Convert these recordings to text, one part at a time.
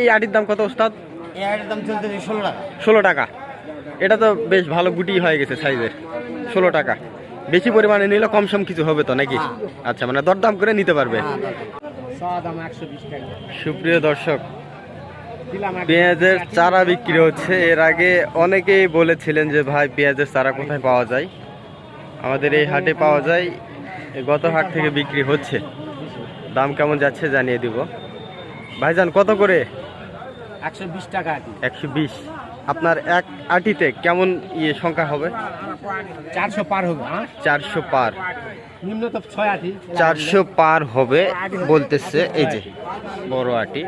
এই আটির দাম কত ওস্তাদ? দাম চলতেছে ষোলো টাকা। ষোলো টাকা। এটা তো বেশ ভালো গুটি হয়ে গেছে সাইজের। ষোলো টাকা। বেশি পরিমাণে নিলে কম সম কিছু হবে তো নাকি? আচ্ছা মানে দরদাম করে নিতে পারবে। টাকা। সুপ্রিয় দর্শক পেঁয়াজের চারা বিক্রি হচ্ছে। এর আগে অনেকেই বলেছিলেন যে ভাই পেঁয়াজের চারা কোথায় পাওয়া যায়? আমাদের এই হাটে পাওয়া যায়। গত হাট থেকে বিক্রি হচ্ছে। দাম কেমন যাচ্ছে জানিয়ে দিব। ভাইজান কত করে? একশো বিশ টাকা আটি। একশো বিশ। আপনার এক আটিতে কেমন ইয়ে সংখ্যা হবে? চারশো পার হবে হ্যাঁ? চারশো পার। নিম্ন তো ছয় আটি। চারশো পার হবে বলতেছে এই যে বড় আটি।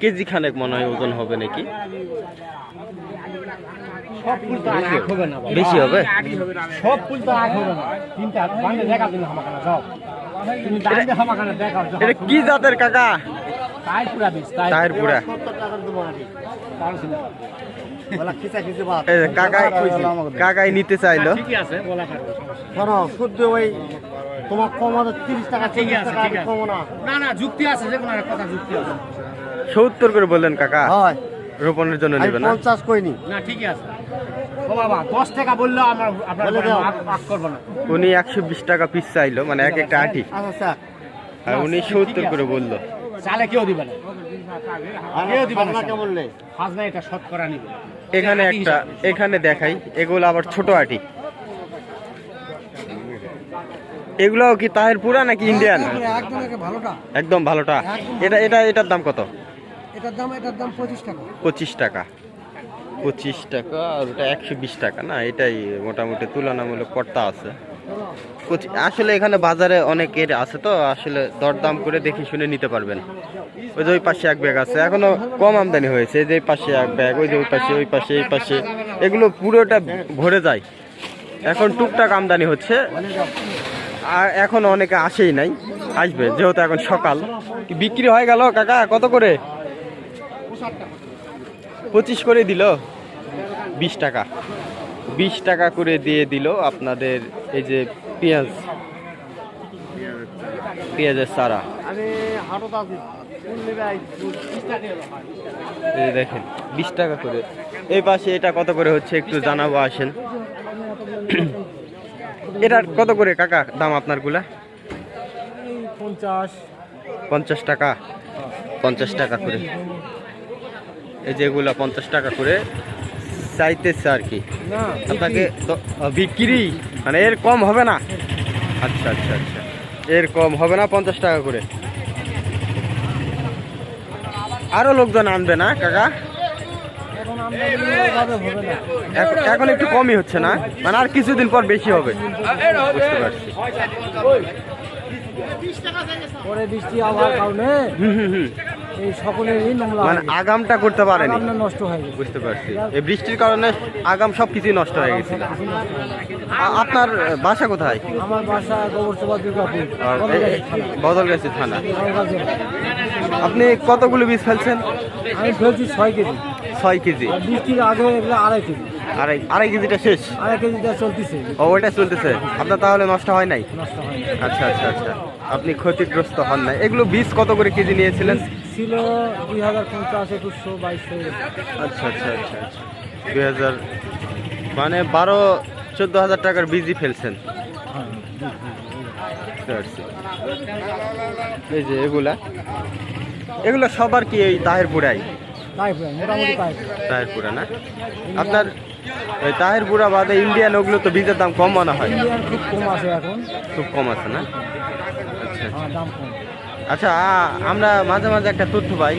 কেজি খানেক মনে হয় ওজন হবে নাকি? বেশি হবে সব ফুল তো এক হবে না। তিনটা দেখা দিন হামাখানা সব এটা কি জাতের কাকা? তাই পুরা বিশ কাকাই নিতে চাইলো। শুদ্ধ ওই তোমার কমাতে তিরিশ টাকা ঠিক আছে, টাকা ঠিক আছে। কমো না। না না যুক্তি আছে যে কোনো কথা যুক্তি আছে। সত্তর করে বললেন কাকা। হয়। রোপণের জন্য না? পঞ্চাশ কইনি। না ঠিকই আছে। উনি একশো বিশ টাকা পিস চাইলো মানে এক একটা আটি। আচ্ছা। আর উনি সত্তর করে বলল। চালে কেউ দিবে না। এটা শতকরা নিবে। এখানে একটা এখানে দেখাই এগুলো আবার ছোট আটি। এগুলো কি তাহের পুরা নাকি ইন্ডিয়ান? একদম ভালোটা। এটা এটা এটার দাম কত? এটার দাম এটার দাম পঁচিশ টাকা। পঁচিশ টাকা। পঁচিশ টাকা আর ওটা একশো বিশ টাকা না? এটাই মোটামুটি তুলনামূলক কর্তা আছে। আসলে এখানে বাজারে অনেকের আছে তো আসলে দরদাম করে দেখে শুনে নিতে পারবেন। ওই যে ওই পাশে এক ব্যাগ আছে। এখনও কম আমদানি হয়েছে। যে পাশে এক ব্যাগ, ওই যে ওই পাশে ওই পাশে, এই পাশে। এগুলো পুরোটা ভরে যায়। এখন টুকটাক আমদানি হচ্ছে। আর এখন অনেকে আসেই নাই। আসবে, যেহেতু এখন সকাল। বিক্রি হয়ে গেল, কাকা, কত করে? পঁচিশ করে দিল। বিশ টাকা। বিশ টাকা করে দিয়ে দিল আপনাদের এই যে পেঁয়াজ। পেঁয়াজের চারা। এই দেখেন বিশ টাকা করে। এই পাশে এটা কত করে হচ্ছে একটু জানাব আসেন। এটার কত করে কাকা দাম আপনারগুলা পঞ্চাশ। পঞ্চাশ টাকা? পঞ্চাশ টাকা করে। এই যেগুলা পঞ্চাশ টাকা করে চাইতেছে আর কি। আপনাকে বিক্রি? মানে এর কম হবে না? আচ্ছা আচ্ছা আচ্ছা। এর কম হবে না পঞ্চাশ টাকা করে। আরও লোকজন আনবে না কাকা? এখন একটু কমই হচ্ছে না? মানে আর কিছুদিন পর বেশি হবে। বুঝতে পারছি। পরে বৃষ্টি আবহাওয়ার কারণে? হুম হুম হুম। এই সকলেরই নোংরা মানে আগামটা করতে পারেনি। আগামটা নষ্ট হয়ে গেছে। বুঝতে পারছি। এই বৃষ্টির কারণে আগাম সব কিছুই নষ্ট হয়ে গেছিল আ- আপনার বাসা কোথায়? আমার বাসা দুর্গাপুর বদলগাছি থানা। জেলা। আপনি কতগুলো বীজ ফেলছেন? আমি ফেলছি ছয় কেজি। ছয় কেজি। আর বৃষ্টির আগে এগুলো আড়াই কেজি। আড়াই আড়াই কেজিটা শেষ? আড়াই কেজিটা চলতেছে। ও ওইটা চলতেছে। আপনার তাহলে নষ্ট হয় নাই? নষ্ট হয় আচ্ছা আচ্ছা আচ্ছা। আপনি ক্ষতিগ্রস্ত হন না এগুলো বীজ কত করে কেজি নিয়েছিলেন? ছিল দুই হাজার পঞ্চাশ একুশশো বাইশশো আচ্ছা আচ্ছা আচ্ছা আচ্ছা। দুই হাজার মানে বারো চোদ্দ হাজার টাকার বিজি ফেলছেন। হ্যাঁ এই যে এগুলা এগুলো সবার কি এই তাহেরপুরাই? তাহেরপুরা না? আপনার ওই তাহেরপুরা বাদে ইন্ডিয়ান ওগুলো তো বীজের দাম কম মনে হয়। খুব কম আছে এখন। খুব কম আছে না? আচ্ছা আমরা মাঝে মাঝে একটা তথ্য পাই।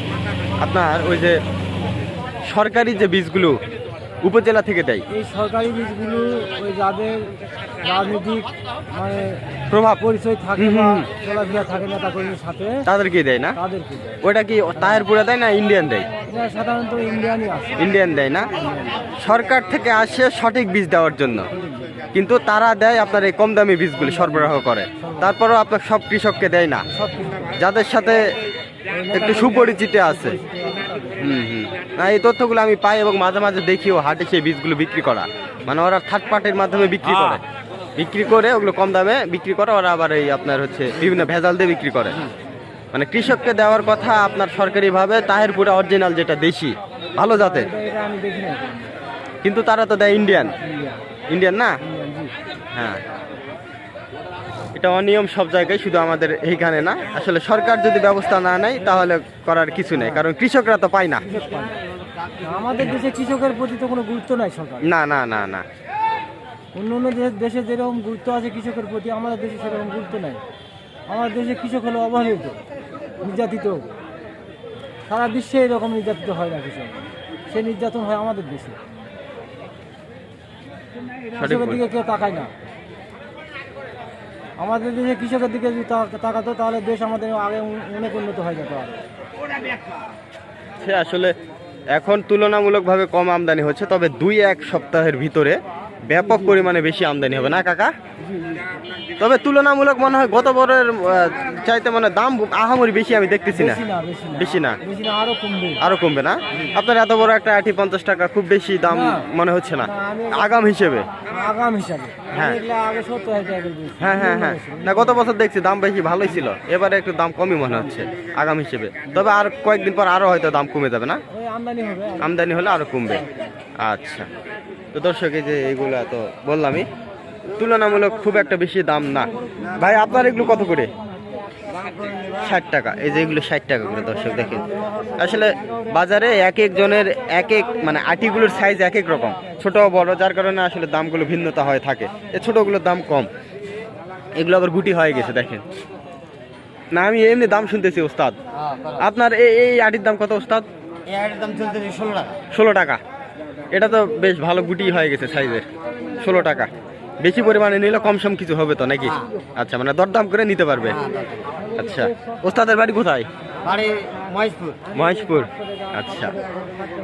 আপনার ওই যে সরকারি যে বীজগুলো উপজেলা থেকে দেয়। এই সরকারি বীজগুলো ওই যাদের রাজনৈতিক মানে প্রভাব। পরিচয় থাকে চলাফেরা থাকে নেতা কর্মীর সাথে তাদেরকে দেয় না? তাদেরকে দেয়। ওটা কি তাহেরপুরা দেয় না ইন্ডিয়ান দেয়? সাধারণত ইন্ডিয়ানই আছে। ইন্ডিয়ান দেয় না? সরকার থেকে আসে সঠিক বীজ দেওয়ার জন্য। কিন্তু তারা দেয় আপনার এই কম দামি বীজগুলি সরবরাহ করে। তারপরেও আপনার সব কৃষককে দেয় না। যাদের সাথে একটু সুপরিচিত আছে। হুম হুম। না এই তথ্যগুলো আমি পাই এবং মাঝে মাঝে দেখিও হাটে সেই বীজগুলো বিক্রি করা। মানে ওরা থার্ড পার্টির মাধ্যমে বিক্রি করে। বিক্রি করে ওগুলো কম দামে বিক্রি করে ওরা আবার এই আপনার হচ্ছে বিভিন্ন ভেজাল দিয়ে বিক্রি করে। মানে কৃষককে দেওয়ার কথা আপনার সরকারিভাবে তাহেরপুরে অরিজিনাল যেটা দেশি ভালো জাতের। কিন্তু তারা তো দেয় ইন্ডিয়ান ইন্ডিয়ান না? হ্যাঁ। এটা অনিয়ম সব জায়গায় শুধু আমাদের এইখানে না। আসলে সরকার যদি ব্যবস্থা না নেয় তাহলে করার কিছু নেই কারণ কৃষকরা তো পায় না পায় না। আমাদের দেশে কৃষকের প্রতি তো কোনো গুরুত্ব নাই সরকার। না না না না। অন্য অন্য দেশ- দেশে যেরকম গুরুত্ব আছে কৃষকের প্রতি আমাদের দেশে সেরকম গুরুত্ব নাই। আমাদের দেশে কৃষক হলো অবহেলিত নির্যাতিত। সারা বিশ্বে এরকম নির্যাতিত হয় না কৃষক। সে নির্যাতন হয় আমাদের দেশে। কৃষকের দিকে কেউ তাকায় না। আমাদের দেশে কৃষকের দিকে যদি তাকাতো তাহলে দেশ আমাদের আগে অনেক উন্নত হয়ে যেত আর। সে আসলে এখন তুলনামূলকভাবে কম আমদানি হচ্ছে তবে দুই এক সপ্তাহের ভিতরে ব্যাপক পরিমাণে বেশি আমদানি হবে না কাকা? তবে তুলনামূলক মনে হয় গত বরের চাইতে মানে দাম আহামরি বেশি আমি দেখতেছি না। বেশি না আরও কমবে। না? আপনার এত বড় একটা আটি পঞ্চাশ টাকা খুব বেশি দাম মনে হচ্ছে না। আগাম হিসেবে? আগাম হিসাবে। হ্যাঁ। হ্যাঁ হ্যাঁ হ্যাঁ। না গত বছর দেখছি দাম বেশি ভালোই ছিল। এবারে একটু দাম কমই মনে হচ্ছে আগাম হিসেবে। তবে আর কয়েকদিন পর আরও হয়তো দাম কমে যাবে না? আমদানি হলে আরও কমবে। আচ্ছা। তো দর্শক এই যে এইগুলো তো বললামই তুলনামূলক খুব একটা বেশি দাম না। ভাই আপনার এগুলো কত করে? ষাট টাকা। এই যে এগুলো ষাট টাকা করে দর্শক দেখেন। আসলে বাজারে এক এক জনের এক এক মানে আটিগুলোর সাইজ এক এক রকম। ছোট বড় যার কারণে আসলে দামগুলো ভিন্নতা হয়ে থাকে। এই ছোটগুলোর দাম কম। এগুলো আবার গুটি হয়ে গেছে দেখেন। না আমি এমনি দাম শুনতেছি ওস্তাদ। আপনার এই আটির দাম কত ওস্তাদ? ষোলো টাকা। ষোলো টাকা। এটা তো বেশ ভালো গুটি হয়ে গেছে সাইজের ষোলো টাকা। বেশি পরিমাণে নিলে কম সম কিছু হবে তো নাকি? আচ্ছা মানে দরদাম করে নিতে পারবে। আচ্ছা ওস্তাদের বাড়ি কোথায়? মহেশপুর। আচ্ছা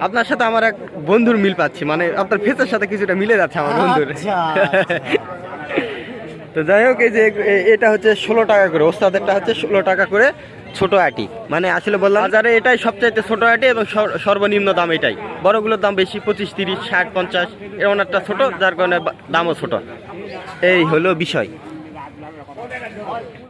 আপনার সাথে আমার এক বন্ধুর মিল পাচ্ছি মানে আপনার ফেসের সাথে কিছুটা মিলে যাচ্ছে আমার বন্ধুর। আচ্ছা, তো যাই হোক, এই যে এটা হচ্ছে ষোলো টাকা করে, ওস্তাদেরটা হচ্ছে ষোলো টাকা করে ছোট আটি। মানে আসলে বললাম, বাজারে এটাই সবচাইতে ছোট আটি এবং সর- সর্বনিম্ন দাম এটাই। বড়গুলোর দাম বেশি, পঁচিশ, তিরিশ, ষাট, পঞ্চাশ, এরকম একটা ছোট, যার কারণে দামও ছোট। এই হলো বিষয়।